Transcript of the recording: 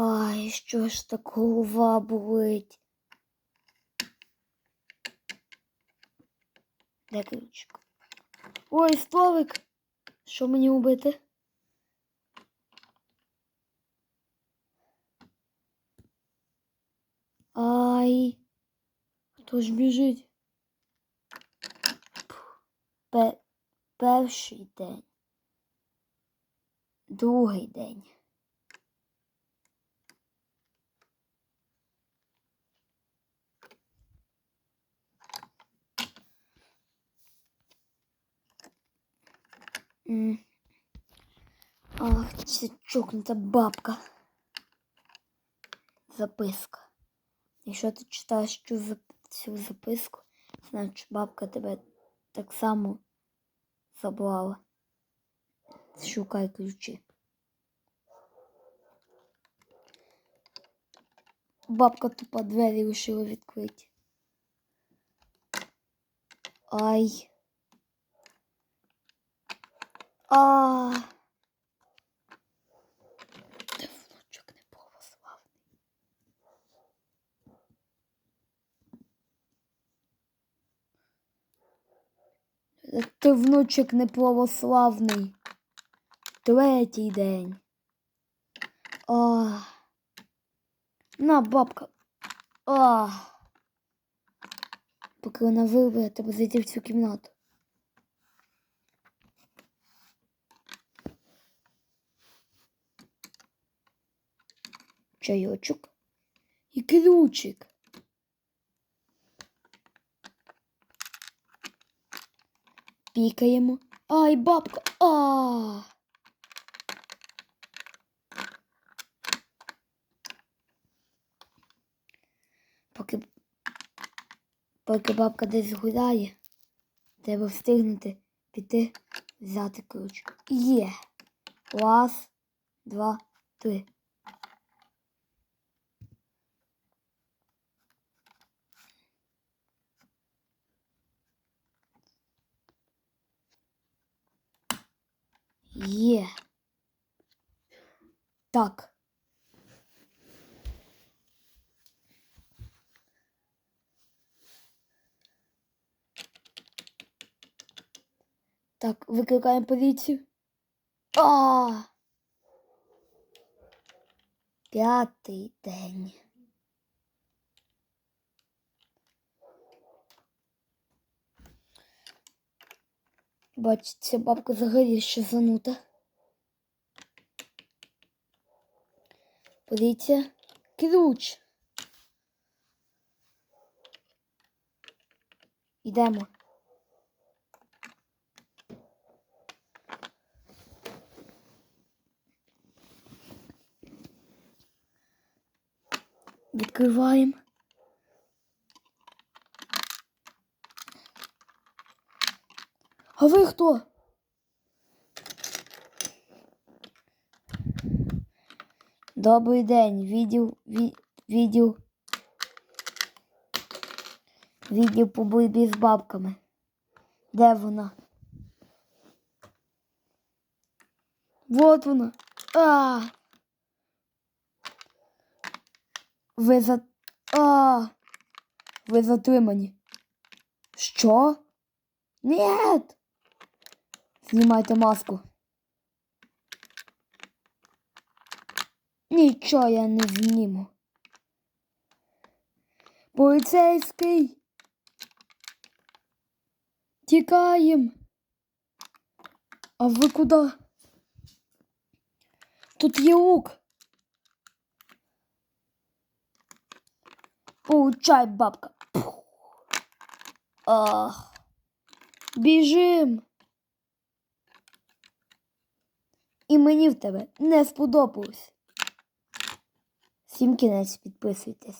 Ай, що ж так голова болить? Де ключик? Ой, столик! Що мені робити? Ай, хто ж біжить? Пе- перший день. Другий день. Ах, ця чокнута бабка. Записка. Якщо ти читаєш цю, цю записку, значить бабка тебе так само забрала. Шукай ключі. Бабка тупо двері вирішила відкрити. Ай. А. Ти внучок не. Ти внучок не православний. Третій день. А. На, бабка. А. Поки вона вибере, треба зайти в цю кімнату. Чайочок і ключик. Пікаємо. Ай, бабка. А. Поки, поки бабка десь гуляє, треба встигнути піти взяти ключ. Є. Раз, два, три. Є. Так. Так, викликаємо поліцію. А! П'ятий день. Бачите, бабка взагалі ще занута. Поліція. Ключ. Йдемо. Відкриваємо. Ви хто? Добрий день, відділ, ві, відділ, відділ по боротьбі з бабками. Де вона? Вот вона. А. Ви за... А. Ви затримані. Що? Нет! Знімайте маску. Нічого я не зніму. Поліцейський. Тікаєм. А ви куди? Тут є лук. Получай, бабка. Ах. Біжим. І мені в тебе не сподобалось. Всім кінець підписуйтесь.